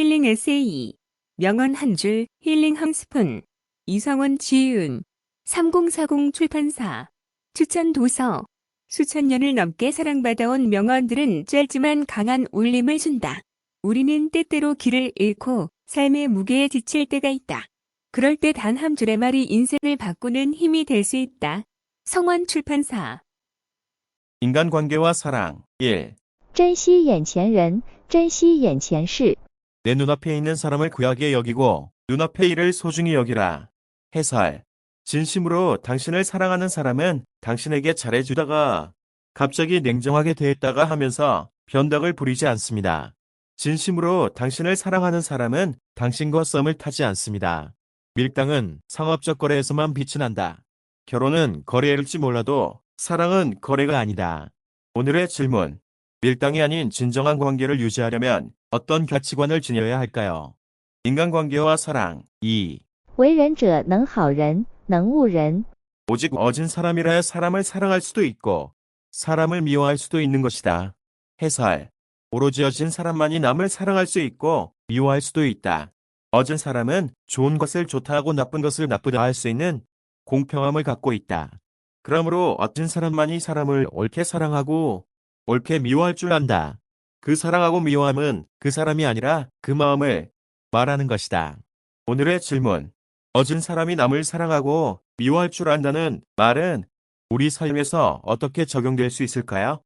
힐링 에세이 명언 한 줄 힐링 한 스푼 이성원 지은 3040 출판사 추천 도서 수천 년을 넘게 사랑받아온 명언들은 짧지만 강한 울림을 준다. 우리는 때때로 길을 잃고 삶의 무게에 지칠 때가 있다. 그럴 때 단 한 줄의 말이 인생을 바꾸는 힘이 될 수 있다. 성원 출판사 인간관계와 사랑 1. 珍惜眼前人，珍惜眼前事。 내 눈앞에 있는 사람을 귀하게 여기고 눈앞의 일을 소중히 여기라. 해설. 진심으로 당신을 사랑하는 사람은 당신에게 잘해주다가 갑자기 냉정하게 대했다가 하면서 변덕을 부리지 않습니다. 진심으로 당신을 사랑하는 사람은 당신과 썸을 타지 않습니다. 밀당은 상업적 거래에서만 빛이 난다. 결혼은 거래일지 몰라도 사랑은 거래가 아니다. 오늘의 질문. 밀당이 아닌 진정한 관계를 유지하려면 어떤 가치관을 지녀야 할까요? 인간관계와 사랑 2. 为人者能好人，能恶人。 오직 어진 사람이라야 사람을 사랑할 수도 있고 사람을 미워할 수도 있는 것이다. 해설. 오로지 어진 사람만이 남을 사랑할 수 있고 미워할 수도 있다. 어진 사람은 좋은 것을 좋다 하고 나쁜 것을 나쁘다 할 수 있는 공평함을 갖고 있다. 그러므로 어진 사람만이 사람을 옳게 사랑하고 옳게 미워할 줄 안다. 그 사랑하고 미워함은 그 사람이 아니라 그 마음을 말하는 것이다. 오늘의 질문. 어진 사람이 남을 사랑하고 미워할 줄 안다는 말은 우리 삶에서 어떻게 적용될 수 있을까요?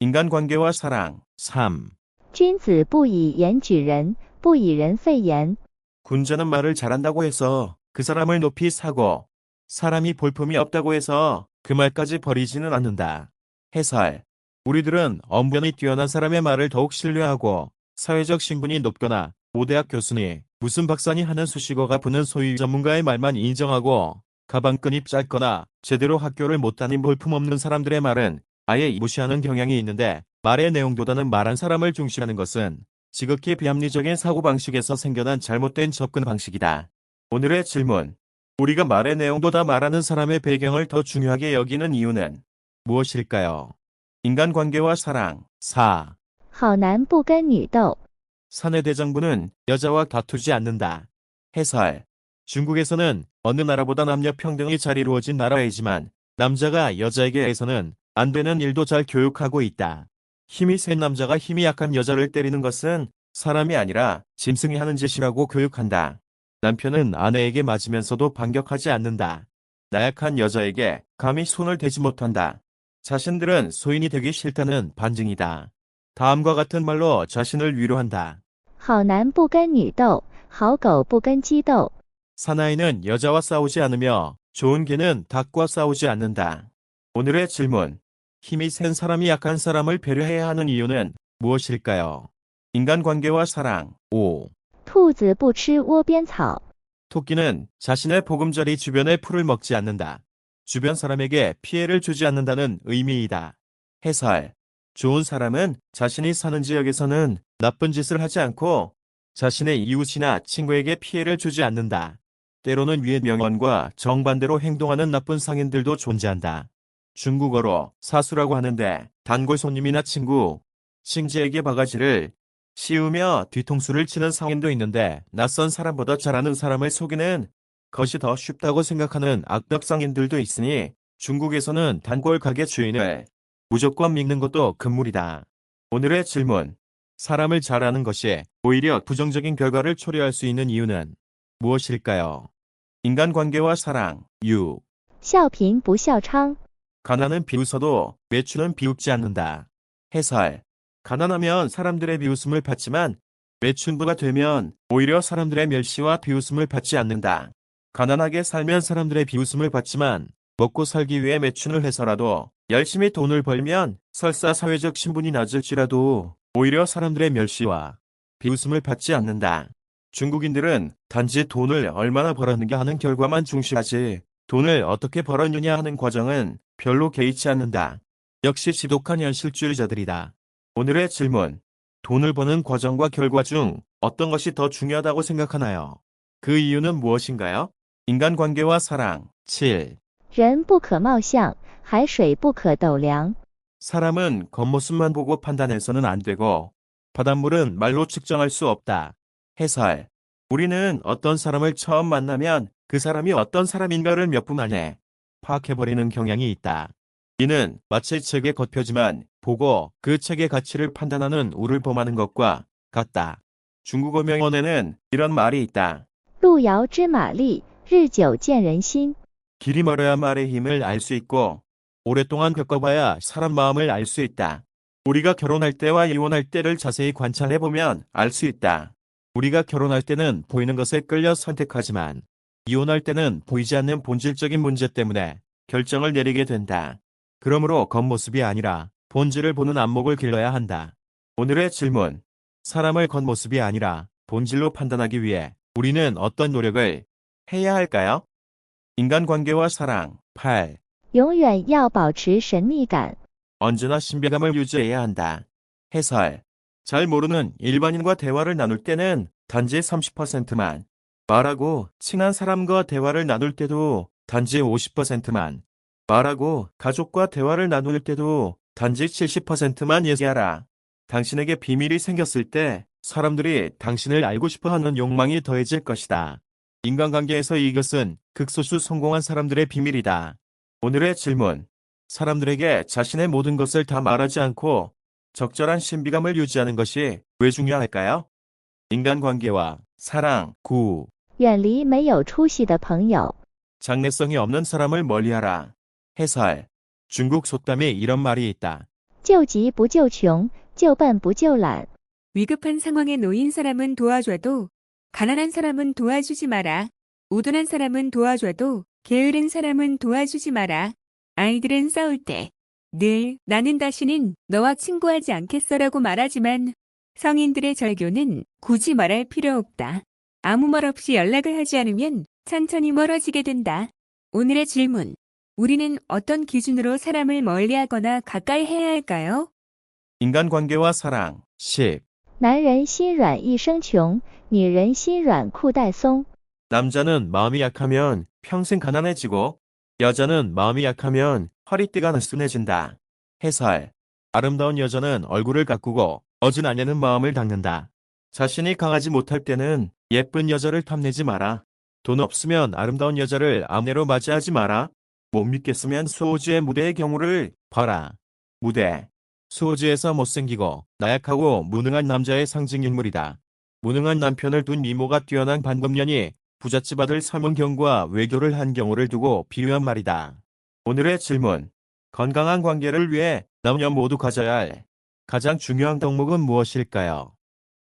인간관계와 사랑 3. 君子不以言举人，不以人废言。 군자는 말을 잘한다고 해서 그 사람을 높이 사고 사람이 볼품이 없다고 해서 그 말까지 버리지는 않는다. 해설. 우리들은 언변이 뛰어난 사람의 말을 더욱 신뢰하고 사회적 신분이 높거나 모대학 교수니 무슨 박사니 하는 수식어가 붙는 소위 전문가의 말만 인정하고 가방끈이 짧거나 제대로 학교를 못 다닌 볼품없는 사람들의 말은 아예 무시하는 경향이 있는데 말의 내용보다는 말한 사람을 중시하는 것은 지극히 비합리적인 사고방식에서 생겨난 잘못된 접근 방식이다. 오늘의 질문. 우리가 말의 내용보다 말하는 사람의 배경을 더 중요하게 여기는 이유는 무엇일까요? 인간관계와 사랑 4. 好男不跟女斗。 사내 대장부는 여자와 다투지 않는다. 해설. 중국에서는 어느 나라보다 남녀 평등이 잘 이루어진 나라이지만 남자가 여자에게서는 안 되는 일도 잘 교육하고 있다. 힘이 센 남자가 힘이 약한 여자를 때리는 것은 사람이 아니라 짐승이 하는 짓이라고 교육한다. 남편은 아내에게 맞으면서도 반격하지 않는다. 나약한 여자에게 감히 손을 대지 못한다. 자신들은 소인이 되기 싫다는 반증이다. 다음과 같은 말로 자신을 위로한다. 好男不跟女斗，好狗不跟鸡斗。 사나이는 여자와 싸우지 않으며 좋은 개는 닭과 싸우지 않는다. 오늘의 질문. 힘이 센 사람이 약한 사람을 배려해야 하는 이유는 무엇일까요? 인간관계와 사랑 5. 兔子不吃窝边草。 토끼는 자신의 보금자리 주변의 풀을 먹지 않는다. 주변 사람에게 피해를 주지 않는다는 의미이다. 해설. 좋은 사람은 자신이 사는 지역에서는 나쁜 짓을 하지 않고 자신의 이웃이나 친구에게 피해를 주지 않는다. 때로는 위의 명언과 정반대로 행동하는 나쁜 상인들도 존재한다. 중국어로 사수라고 하는데 단골 손님이나 친구, 친지에게 바가지를 씌우며 뒤통수를 치는 상인도 있는데 낯선 사람보다 잘하는 사람을 속이는 것이 더 쉽다고 생각하는 악덕 상인들도 있으니 중국에서는 단골 가게 주인을 무조건 믿는 것도 금물이다. 오늘의 질문. 사람을 잘 아는 것이 오히려 부정적인 결과를 초래할 수 있는 이유는 무엇일까요? 인간관계와 사랑 6. 笑贫不笑娼。 가난은 비웃어도 매춘은 비웃지 않는다. 해설. 가난하면 사람들의 비웃음을 받지만 매춘부가 되면 오히려 사람들의 멸시와 비웃음을 받지 않는다. 가난하게 살면 사람들의 비웃음을 받지만 먹고 살기 위해 매춘을 해서라도 열심히 돈을 벌면 설사 사회적 신분이 낮을지라도 오히려 사람들의 멸시와 비웃음을 받지 않는다. 중국인들은 단지 돈을 얼마나 벌었는가 하는 결과만 중시하지 돈을 어떻게 벌었느냐 하는 과정은 별로 개의치 않는다. 역시 지독한 현실주의자들이다. 오늘의 질문. 돈을 버는 과정과 결과 중 어떤 것이 더 중요하다고 생각하나요? 그 이유는 무엇인가요? 인간관계와 사랑 7. 人不可貌相，海水不可斗量。 사람은 겉모습만 보고 판단해서는 안 되고 바닷물은 말로 측정할 수 없다. 해설. 우리는 어떤 사람을 처음 만나면 그 사람이 어떤 사람인가를 몇 분 안에 파악해버리는 경향이 있다. 이는 마치 책의 겉표지만 보고 그 책의 가치를 판단하는 우를 범하는 것과 같다. 중국어 명언에는 이런 말이 있다. 路遥知马力， 日久见人心。 길이 멀어야 말의 힘을 알 수 있고 오랫동안 겪어봐야 사람 마음을 알 수 있다. 우리가 결혼할 때와 이혼할 때를 자세히 관찰해 보면 알 수 있다. 우리가 결혼할 때는 보이는 것에 끌려 선택하지만 이혼할 때는 보이지 않는 본질적인 문제 때문에 결정을 내리게 된다. 그러므로 겉모습이 아니라 본질을 보는 안목을 길러야 한다. 오늘의 질문. 사람을 겉모습이 아니라 본질로 판단하기 위해 우리는 어떤 노력을 해야 할까요? 인간관계와 사랑. 8. 永远要保持神秘感。 언제나 신비감을 유지해야 한다. 해설. 잘 모르는 일반인과 대화를 나눌 때는 단지 30%만 말하고 친한 사람과 대화를 나눌 때도 단지 50%만 말하고 가족과 대화를 나눌 때도 단지 70%만 얘기하라. 당신에게 비밀이 생겼을 때 사람들이 당신을 알고 싶어 하는 욕망이 더해질 것이다. 인간관계에서 이것은 극소수 성공한 사람들의 비밀이다. 오늘의 질문. 사람들에게 자신의 모든 것을 다 말하지 않고 적절한 신비감을 유지하는 것이 왜 중요할까요? 인간관계와 사랑, 구, 远离没有出息的朋友。 장래성이 없는 사람을 멀리하라. 해설. 중국 속담에 이런 말이 있다. 救急不救穷，救笨不救懒。 위급한 상황에 놓인 사람은 도와줘도 가난한 사람은 도와주지 마라. 우둔한 사람은 도와줘도 게으른 사람은 도와주지 마라. 아이들은 싸울 때 늘 나는 다시는 너와 친구하지 않겠어라고 말하지만 성인들의 절교는 굳이 말할 필요 없다. 아무 말 없이 연락을 하지 않으면 천천히 멀어지게 된다. 오늘의 질문. 우리는 어떤 기준으로 사람을 멀리하거나 가까이 해야 할까요? 인간관계와 사랑, 10. 男人心软一生穷，女人心软裤带松。 남자는 마음이 약하면 평생 가난해지고 여자는 마음이 약하면 허리띠가 느슨해진다. 해설. 아름다운 여자는 얼굴을 가꾸고 어진 아내는 마음을 닦는다. 자신이 강하지 못할 때는 예쁜 여자를 탐내지 마라. 돈 없으면 아름다운 여자를 아내로 맞이하지 마라. 못 믿겠으면 수호지의 무대의 경우를 봐라. 무대. 수호지에서 못생기고 나약하고 무능한 남자의 상징 인물이다. 무능한 남편을 둔 미모가 뛰어난 반금년이 부잣집 아들 설문경과 외교를 한 경우를 두고 비유한 말이다. 오늘의 질문. 건강한 관계를 위해 남녀 모두 가져야 할 가장 중요한 덕목은 무엇일까요?